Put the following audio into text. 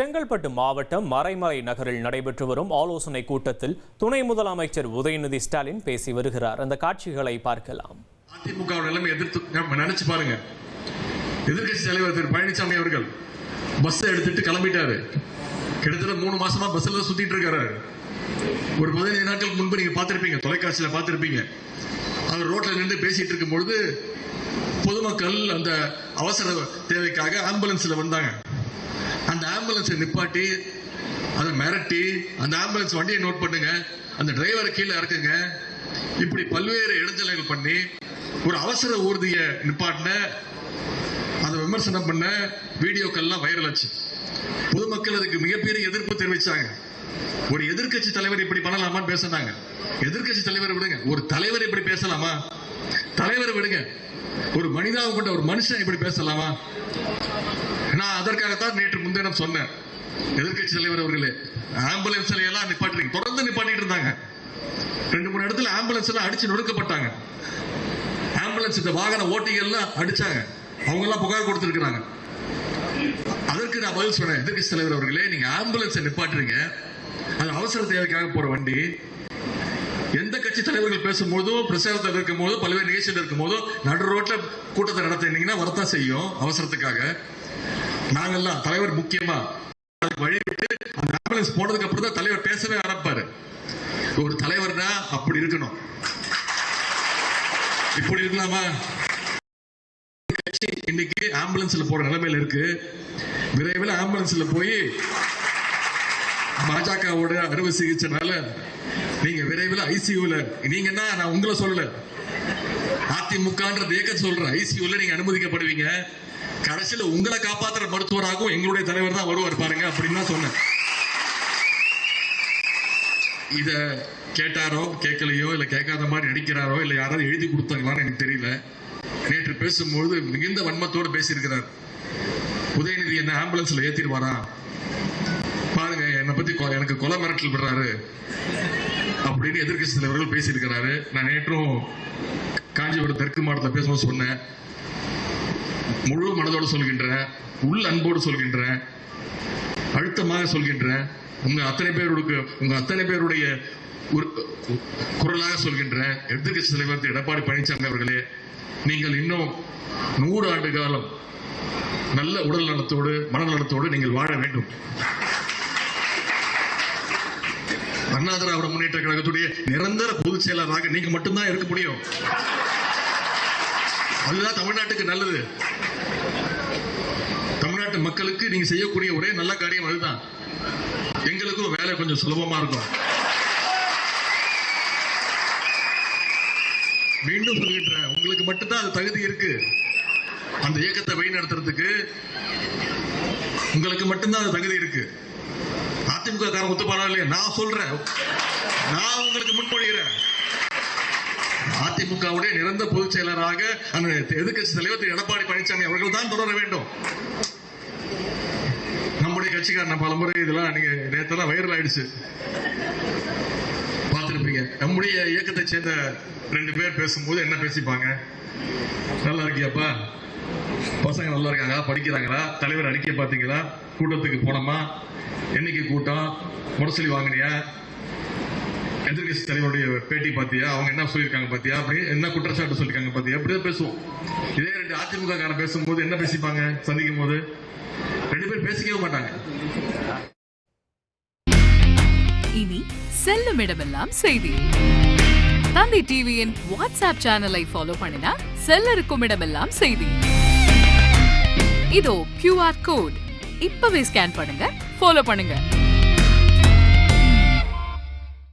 செங்கல்பட்டு மாவட்டம் மறைமலை நகரில் நடைபெற்று வரும் ஆலோசனை கூட்டத்தில் துணை முதலமைச்சர் உதயநிதி ஸ்டாலின் பேசி வருகிறார். அந்த காட்சிகளை பார்க்கலாம். அதிமுக நிலைமை எதிர்த்து நம்ம நினைச்சு பாருங்க. எதிர்க்கட்சி தலைவர் திரு பழனிசாமி அவர்கள் பஸ் எடுத்துட்டு கிளம்பிட்டாரு. கிட்டத்தட்ட மூணு மாசமா பஸ்ல தான் சுத்திட்டு இருக்காரு. ஒரு பதினைந்து நாட்களுக்கு முன்பு நீங்க பார்த்திருப்பீங்க தொலைக்காட்சியில பார்த்திருப்பீங்க. அவர் ரோட்ல நின்று பேசிட்டு இருக்கும் பொழுது பொதுமக்கள் அந்த அவசர தேவைக்காக ஆம்புலன்ஸ்ல வந்தாங்க. ஆம்புலன்ஸை நிப்பாட்டி அதை மிரட்டி அந்த ஆம்புலன்ஸ் வண்டியை நோட் பண்ணுங்க. அந்த டிரைவரை கீழே இறக்குங்க. இப்படி பல்வேறு இடைஞ்சல்கள் பண்ணி ஒரு அவசர ஊர்திய நிப்பாட்டின அதை விமர்சனம் பண்ண வீடியோக்கள்லாம் வைரல் ஆச்சு. பொதுமக்கள் அதுக்கு மிகப்பெரிய எதிர்ப்பு தெரிவிச்சாங்க. ஒரு எதிர்க்கட்சி தலைவர் இப்படி பண்ணலாமான்னு பேசினாங்க. எதிர்க்கட்சி தலைவரை விடுங்க. ஒரு தலைவர் இப்படி பேசலாமா? தலைவரை விடுங்க. ஒரு மனிதாவை கொண்ட ஒரு மனுஷன் இப்படி பேசலாமா? நான் அதற்காகத்தான் நேற்று முன்தினம் சொன்னேன். எதிர்க்கட்சி தலைவர் அவர்களே ஆம்புலன்ஸ்ல எல்லாம் நிப்பாட்டுறீங்க. தொடர்ந்து நிப்பாட்டிட்டு இருந்தாங்க. ரெண்டு மூணு இடத்துல ஆம்புலன்ஸ் எல்லாம் அடிச்சு நொடுக்கப்பட்டாங்க ஆம்புலன்ஸ் இந்த வாகன ஓட்டிகள்லாம் அடிச்சாங்க. அவங்க எல்லாம் புகார் கொடுத்திருக்கிறாங்க. அதற்கு நான் பதில் சொன்னேன். எதிர்கட்சி தலைவர் அவர்களே நீங்க ஆம்புலன்ஸை நிப்பாட்டுறீங்க. அது அவசர தேவைக்காக போற வண்டி. எந்த கட்சி தலைவர்கள் பேசும்போதும் பிரச்சாரத்தில் இருக்கும் போதும் பல்வேறு நிகழ்ச்சியில் இருக்கும் போதும் நடு ரோட்ல கூட்டத்தை நடத்தினீங்கன்னா வரத்தான் செய்யும் அவசரத்துக்காக. நாங்கெல்லாம் தலைவர் முக்கியமா? வழிவிட்டு வழி விட்டு அந்த ஆம்புலன்ஸ் போனதுக்கு அப்புறம் தான் தலைவர் பேசவே ஆரம்பிப்பாரு. ஒரு தலைவர்னா அப்படி இருக்கணும். இப்படி இருக்கலாமா? கட்சி இன்னைக்கு ஆம்புலன்ஸ்ல போற நிலைமையில இருக்கு. விரைவில் ஆம்புலன்ஸ்ல போய் பாஜகவோட அறுவை சிகிச்சைனால நீங்க விரைவில் ஐசியூல நீங்கன்னா நான் உங்களை சொல்லல. அதிமுகன்ற இயக்கத்தை சொல்றேன். ஐசியூல நீங்க அனுமதிக்கப்படுவீங்க. கடைசியில உங்களை காப்பாத்துற மருத்துவராகவும் எங்களுடைய தலைவர் தான் வருவார் பாருங்க அப்படின்னு தான் சொன்னேன். இத கேட்டாரோ கேட்கலையோ இல்ல கேட்காத மாதிரி நடிக்கிறாரோ இல்ல யாராவது எழுதி கொடுத்தாங்களான்னு எனக்கு தெரியல. நேற்று பேசும்பொழுது மிகுந்த வன்மத்தோடு பேசியிருக்கிறார். உதயநிதி என்ன ஆம்புலன்ஸ்ல ஏத்திடுவாரா? பாருங்க என்னை பத்தி கொ- எனக்கு கொலை மிரட்டல் விடுறாரு அப்படின்னு எதிர்கட்சி தலைவர்கள் பேசியிருக்கிறாரு. நான் நேற்றும் காஞ்சிபுரம் தெற்கு மாவட்டத்தில் பேசும்போது சொன்னேன். முழு மனதோடு சொல்கின்றேன் உள் அன்போடு சொல்கின்றேன் அழுத்தமாக சொல்கின்றேன் உங்க அத்தனை பேருக்கு உங்க அத்தனை பேருடைய குரலாக சொல்கின்ற எதிர்கட்சி தலைவர் திரு எடப்பாடி பழனிசாமி அவர்களே நீங்கள் இன்னும் நூறு ஆண்டு காலம் நல்ல உடல் நலத்தோடு மனநலத்தோடு நீங்கள் வாழ வேண்டும். அண்ணா திராவிட முன்னேற்ற கழகத்துடைய நிரந்தர பொதுச் செயலராக நீங்க மட்டும்தான் இருக்க முடியும். அதுதான் தமிழ்நாட்டுக்கு நல்லது. தமிழ்நாட்டு மக்களுக்கு நீங்க செய்யக்கூடிய ஒரே நல்ல காரியம் அதுதான். எங்களுக்கும் வேலை கொஞ்சம் சுலபமா இருக்கும். மீண்டும் சொல்லிடுறேன் உங்களுக்கு மட்டும்தான் அது தகுதி இருக்கு. அந்த இயக்கத்தை வழிநடத்துறதுக்கு உங்களுக்கு மட்டும்தான் அது தகுதி இருக்கு. அதிமுக காரன் ஒத்துப்பாரா இல்லையா? நான் சொல்றேன். நான் உங்களுக்கு முன்மொழிகிறேன் அதிமுகவுடைய நிரந்தர பொதுச் செயலராக அந்த எதிர்க்கட்சி தலைவர் திரு எடப்பாடி பழனிசாமி அவர்கள் தான் தொடர வேண்டும். நம்முடைய கட்சிக்காரன் பலமுறை இதெல்லாம் நீங்க நேத்தெல்லாம் வைரல் ஆயிடுச்சு. பார்த்துருப்பீங்க. நம்முடைய இயக்கத்தை சேர்ந்த ரெண்டு பேர் பேசும்போது என்ன பேசிப்பாங்க? நல்லா இருக்கியாப்பா? பசங்க நல்லா இருக்காங்க படிக்கிறாங்களா? தலைவர் அடிக்க பார்த்தீங்களா? கூட்டத்துக்கு போனோமா? என்னைக்கு கூட்டம்? முரசொலி வாங்கினியா? எதிர்கட்சி தலைவருடைய பேட்டி பார்த்தியா அவங்க என்ன சொல்லியிருக்காங்க பார்த்தியா அப்படி என்ன குற்றச்சாட்டு சொல்லியிருக்காங்க பார்த்தியா அப்படிதான் பேசுவோம். இதே ரெண்டு அதிமுக காரன் பேசும்போது என்ன பேசிப்பாங்க? சந்திக்கும் போது ரெண்டு பேரும் பேசிக்கவே மாட்டாங்க. இனி செல்லும் இடமெல்லாம் செய்தி. தந்தி டிவியின் வாட்ஸ்அப் சேனலை ஃபாலோ பண்ணினா செல்ல இருக்கும் இடமெல்லாம் செய்தி. இதோ கியூஆர் கோட் இப்பவே ஸ்கேன் பண்ணுங்க ஃபாலோ பண்ணுங்க.